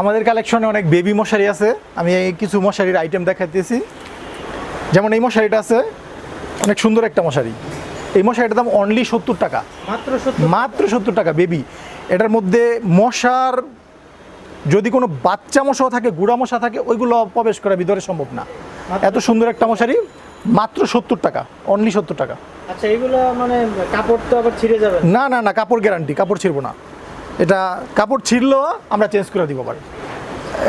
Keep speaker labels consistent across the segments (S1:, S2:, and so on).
S1: আমাদের কালেকশনে অনেক বেবি মশারি আছে। আমি এই কিছু মশারির আইটেম দেখাতেছি যেমন এই মশারিটা আছে অনেক সুন্দর একটা মশারি। এই মশারিটার দাম অনলি সত্তর টাকা।
S2: মাত্র
S1: মাত্র সত্তর টাকা বেবি এটার মধ্যে মশার যদি কোনো বাচ্চা মশাও থাকে গুড়া মশা থাকে ওইগুলো প্রবেশ করা ভিতরে সম্ভব না। এত সুন্দর একটা মশারি মাত্র সত্তর টাকা অনলি সত্তর টাকা।
S2: আচ্ছা এগুলো মানে কাপড় তো আবার ছিঁড়ে যাবে। না?
S1: না না কাপড় গ্যারান্টি কাপড় ছিঁড়বো না। এটা কাপড় ছিঁড়লেও আমরা চেঞ্জ করে দিব আবার।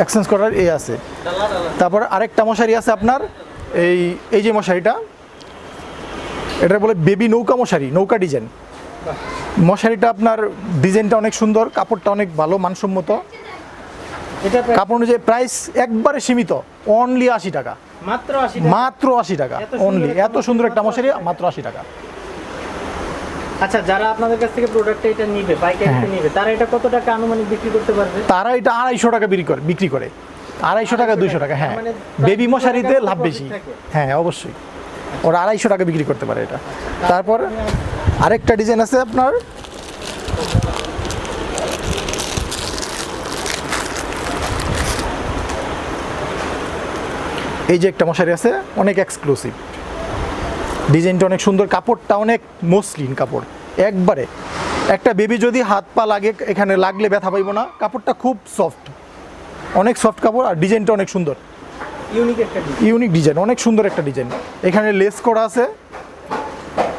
S1: এক্সচেঞ্জ করার এ আছে। তারপর আরেকটা মশারি আছে আপনার এই এই যে মশারিটা এটা বলে বেবি নৌকা মশারি নৌকা ডিজাইন মশারিটা আপনার ডিজাইনটা অনেক সুন্দর কাপড়টা অনেক ভালো মানসম্মত।
S2: এটা
S1: কাপড় অনুযায়ী প্রাইস একবারে সীমিত অনলি আশি টাকা।
S2: মাত্র আশি টাকা।
S1: অনলি এত সুন্দর একটা
S2: মশারি
S1: মাত্র আশি টাকা।
S2: আচ্ছা যারা আপনাদের কাছ থেকে প্রোডাক্টটা এটা নিবে পাইকারিতে
S1: হ্যাঁ।
S2: নিবে তারা এটা কত টাকা আনুমানিক বিক্রি করতে পারবে?
S1: তারা এটা আড়াইশো টাকা বিক্রি করে বিক্রি করে। আড়াইশো টাকা দুইশো টাকা। হ্যাঁ।
S2: মানে
S1: বেবি মশারিতে লাভ বেশি। হ্যাঁ অবশ্যই। ওরা আড়াইশো টাকা বিক্রি করতে পারে এটা। তারপর আরেকটা ডিজাইন আছে আপনার। এই যে একটা মশারি আছে অনেক এক্সক্লুসিভ ডিজাইনটা অনেক সুন্দর কাপড়টা অনেক মসলিন কাপড়। একবারে একটা বেবি যদি হাত পা লাগে এখানে লাগলে ব্যথা পাইব না কাপড়টা খুব সফট অনেক সফট কাপড় আর ডিজাইনটা অনেক সুন্দর।
S2: ইউনিক একটা ডিজাইন
S1: ইউনিক ডিজাইন অনেক সুন্দর একটা ডিজাইন এখানে লেস করা আছে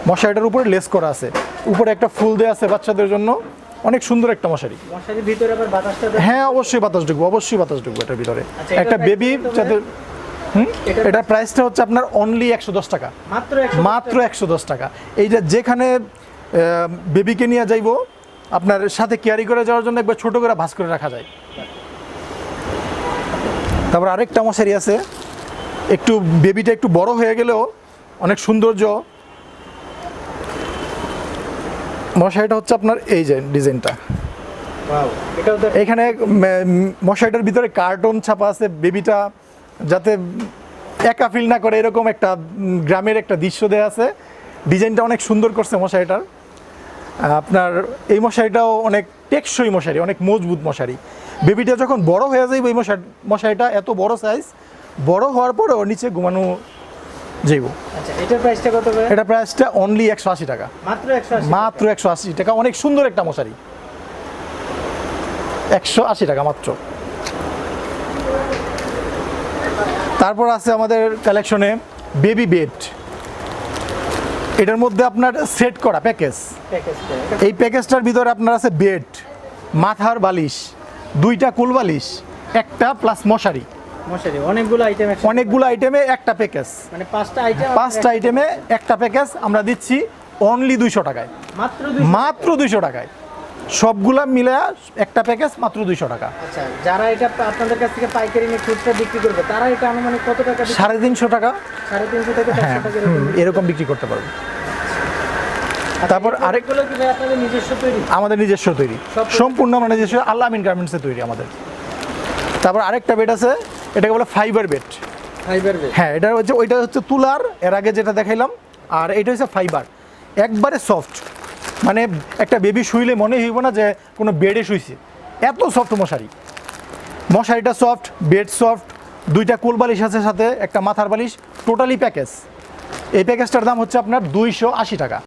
S1: মশারিটার উপরে লেস করা আছে। উপরে একটা ফুল দেওয়া আছে বাচ্চাদের জন্য অনেক সুন্দর একটা মশারি।
S2: মশারির ভিতরে আবার বাতাসটা
S1: হ্যাঁ অবশ্যই বাতাস ঢুকবো অবশ্যই বাতাস ঢুকবো এটার ভিতরে।
S2: আচ্ছা,
S1: একটা বেবি
S2: price এটার
S1: প্রাইসটা হচ্ছে আপনার অনলি একশো দশ টাকা।
S2: মাত্র একশো
S1: দশ টাকা। এইটা যেখানে বেবিকে নিয়ে যাইবো আপনার সাথে ক্যারি করে যাওয়ার জন্য একবার ছোট করে ভাঁজ করে রাখা যায়। তারপর আরেকটা মশারি আছে। একটু বেবিটা একটু বড় হয়ে গেলেও অনেক সৌন্দর্য। মশারিটা হচ্ছে আপনার এই যে ডিজাইনটা। এখানে মশারিটার ভিতরে কার্টুন ছাপা আছে বেবিটা যাতে একা ফিল না করে এরকম একটা গ্রামের একটা দৃশ্য দেওয়া আছে। ডিজাইনটা অনেক সুন্দর করছে মশারিটার। আপনার এই মশারিটাও অনেক টেকসই মশারি অনেক মজবুত মশারি। বেবিটা যখন বড় হয়ে যাইব এই মশারি মশারিটা এত বড় সাইজ বড় হওয়ার পরে ওর নিচে ঘুমানো যাইব।
S2: আচ্ছা এটার প্রাইসটা কত
S1: এটা প্রাইসটা অনলি একশো আশি টাকা।
S2: মাত্র একশো আশি
S1: মাত্র একশো আশি টাকা অনেক সুন্দর একটা মশারি। একশো আশি টাকা মাত্র। তারপর আছে আমাদের কালেকশনে বেবি বেড এটার মধ্যে আপনার সেট করা প্যাকেজ এই প্যাকেজটার ভিতরে আপনার আছে বেড মাথার বালিশ দুইটা কুল বালিশ একটা প্লাস মশারি।
S2: মশারি অনেকগুলো আইটেম
S1: অনেকগুলো আইটেমে একটা প্যাকেজ
S2: মানে পাঁচটা আইটেম
S1: পাঁচটা আইটেমে একটা প্যাকেজ আমরা দিচ্ছি অনলি দুইশো টাকায়।
S2: মাত্র
S1: মাত্র দুইশো টাকায়। সবগুলা মিলে একটা প্যাকেজ মাত্র দুইশো টাকা।
S2: আচ্ছা যারা এটা আপনাদের কাছ থেকে পাইকারি নিয়ে খুচরা বিক্রি করবে তারা এটা আনুমানিক কত টাকা?
S1: সাড়ে তিনশো টাকা।
S2: সাড়ে তিনশো থেকে
S1: হ্যাঁ
S2: টাকা এরকম
S1: বিক্রি করতে পারব।
S2: আচ্ছা,
S1: তারপর
S2: আরেকগুলো
S1: আরেক-
S2: কি ভাই আপনাদের নিজস্ব তৈরি?
S1: আমাদের নিজস্ব তৈরি। সম্পূর্ণ মানে নিজস্ব আল্লাহ আমিন গার্মেন্টসে তৈরি আমাদের। তারপর আরেকটা বেড আছে এটাকে বলে ফাইবার বেড
S2: ফাইবার বেড
S1: হ্যাঁ এটা হচ্ছে ওইটা হচ্ছে তুলার এর আগে যেটা দেখাইলাম আর এটা হচ্ছে ফাইবার একবারে সফট মানে একটা বেবি শুইলে মনে হইব না যে কোনো বেডে শুইছে। এত সফট মশারি। মশারিটা সফট বেড সফট দুইটা কুল বালিশ আছে সাথে, একটা মাথার বালিশ টোটালি প্যাকেজ এই প্যাকেজটার দাম হচ্ছে আপনার দুইশো আশি টাকা।